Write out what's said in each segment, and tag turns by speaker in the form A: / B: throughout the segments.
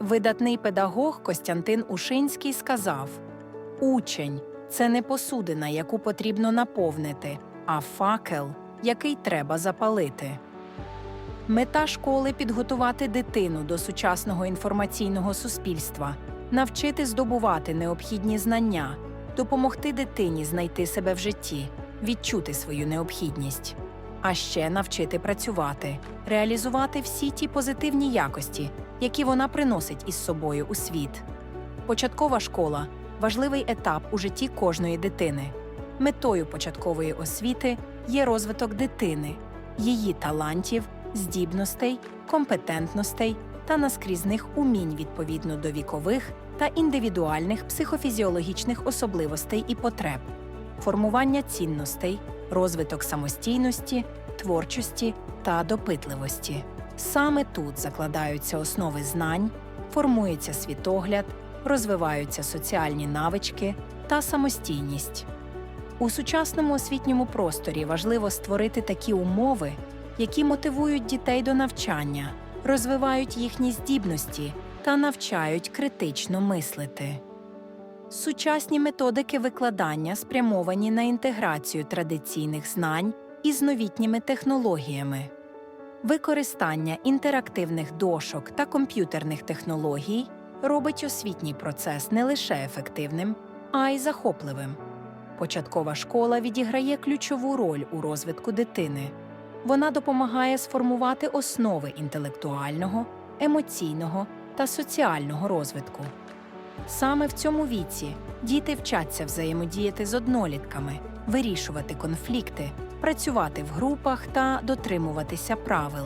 A: Видатний педагог Костянтин Ушинський сказав: Учень це не посудина, яку потрібно наповнити, а факел, який треба запалити. Мета школи підготувати дитину до сучасного інформаційного суспільства, навчити здобувати необхідні знання, допомогти дитині знайти себе в житті, відчути свою необхідність, а ще навчити працювати, реалізувати всі ті позитивні якості, які вона приносить із собою у світ. Початкова школа важливий етап у житті кожної дитини. Метою початкової освіти є розвиток дитини, її талантів, здібностей, компетентностей та наскрізних умінь відповідно до вікових та індивідуальних психофізіологічних особливостей і потреб, формування цінностей, розвиток самостійності, творчості та допитливості. Саме тут закладаються основи знань, формується світогляд, розвиваються соціальні навички та самостійність. У сучасному освітньому просторі важливо створити такі умови, які мотивують дітей до навчання, розвивають їхні здібності та навчають критично мислити. Сучасні методики викладання спрямовані на інтеграцію традиційних знань із новітніми технологіями. Використання інтерактивних дошок та комп'ютерних технологій робить освітній процес не лише ефективним, а й захопливим. Початкова школа відіграє ключову роль у розвитку дитини. Вона допомагає сформувати основи інтелектуального, емоційного та соціального розвитку. Саме в цьому віці діти вчаться взаємодіяти з однолітками, вирішувати конфлікти, працювати в групах та дотримуватися правил.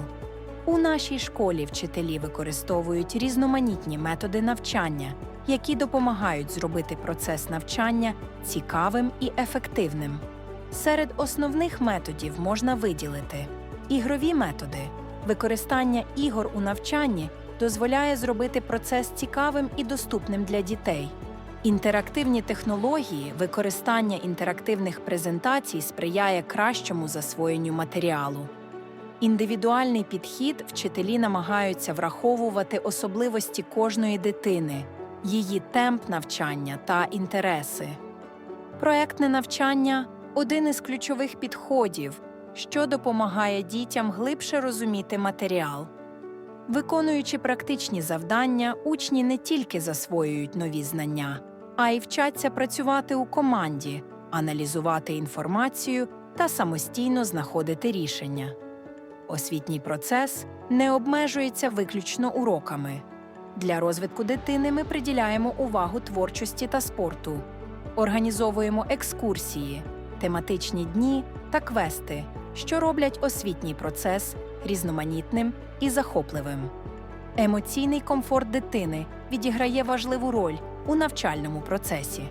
A: У нашій школі вчителі використовують різноманітні методи навчання, які допомагають зробити процес навчання цікавим і ефективним. Серед основних методів можна виділити ігрові методи. Використання ігор у навчанні дозволяє зробити процес цікавим і доступним для дітей. Інтерактивні технології, використання інтерактивних презентацій сприяє кращому засвоєнню матеріалу. Індивідуальний підхід вчителі намагаються враховувати особливості кожної дитини, її темп навчання та інтереси. Проектне навчання один із ключових підходів, що допомагає дітям глибше розуміти матеріал. Виконуючи практичні завдання, учні не тільки засвоюють нові знання, а й вчаться працювати у команді, аналізувати інформацію та самостійно знаходити рішення. Освітній процес не обмежується виключно уроками. Для розвитку дитини ми приділяємо увагу творчості та спорту, організовуємо екскурсії, тематичні дні та квести, що роблять освітній процес різноманітним і захопливим. Емоційний комфорт дитини відіграє важливу роль у навчальному процесі.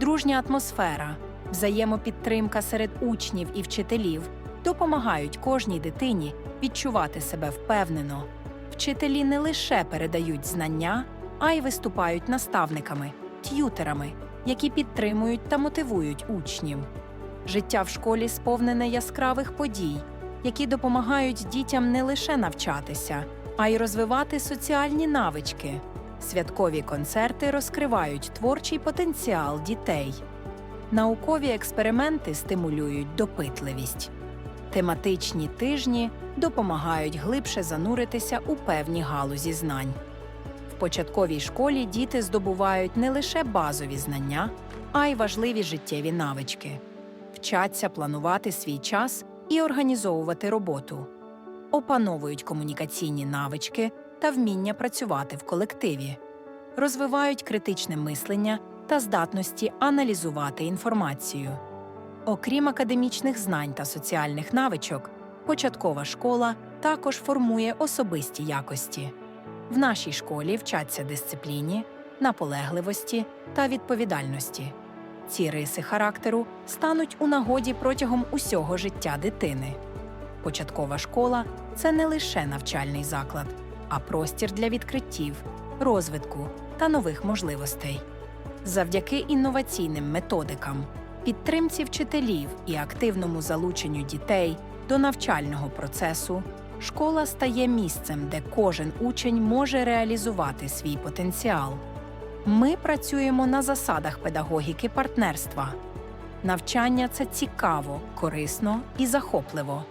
A: Дружня атмосфера, взаємопідтримка серед учнів і вчителів допомагають кожній дитині відчувати себе впевнено. Вчителі не лише передають знання, а й виступають наставниками, т'ютерами, які підтримують та мотивують учнів. Життя в школі сповнене яскравих подій, які допомагають дітям не лише навчатися, а й розвивати соціальні навички. Святкові концерти розкривають творчий потенціал дітей. Наукові експерименти стимулюють допитливість. Тематичні тижні допомагають глибше зануритися у певні галузі знань. В початковій школі діти здобувають не лише базові знання, а й важливі життєві навички, вчаться планувати свій час і організовувати роботу, опановують комунікаційні навички та вміння працювати в колективі, розвивають критичне мислення та здатності аналізувати інформацію. Окрім академічних знань та соціальних навичок, початкова школа також формує особисті якості. В нашій школі вчаться дисципліні, наполегливості та відповідальності. Ці риси характеру стануть у нагоді протягом усього життя дитини. Початкова школа це не лише навчальний заклад, а простір для відкриттів, розвитку та нових можливостей. Завдяки інноваційним методикам, підтримці вчителів і активному залученню дітей до навчального процесу школа стає місцем, де кожен учень може реалізувати свій потенціал. Ми працюємо на засадах педагогіки партнерства. Навчання це цікаво, корисно і захопливо.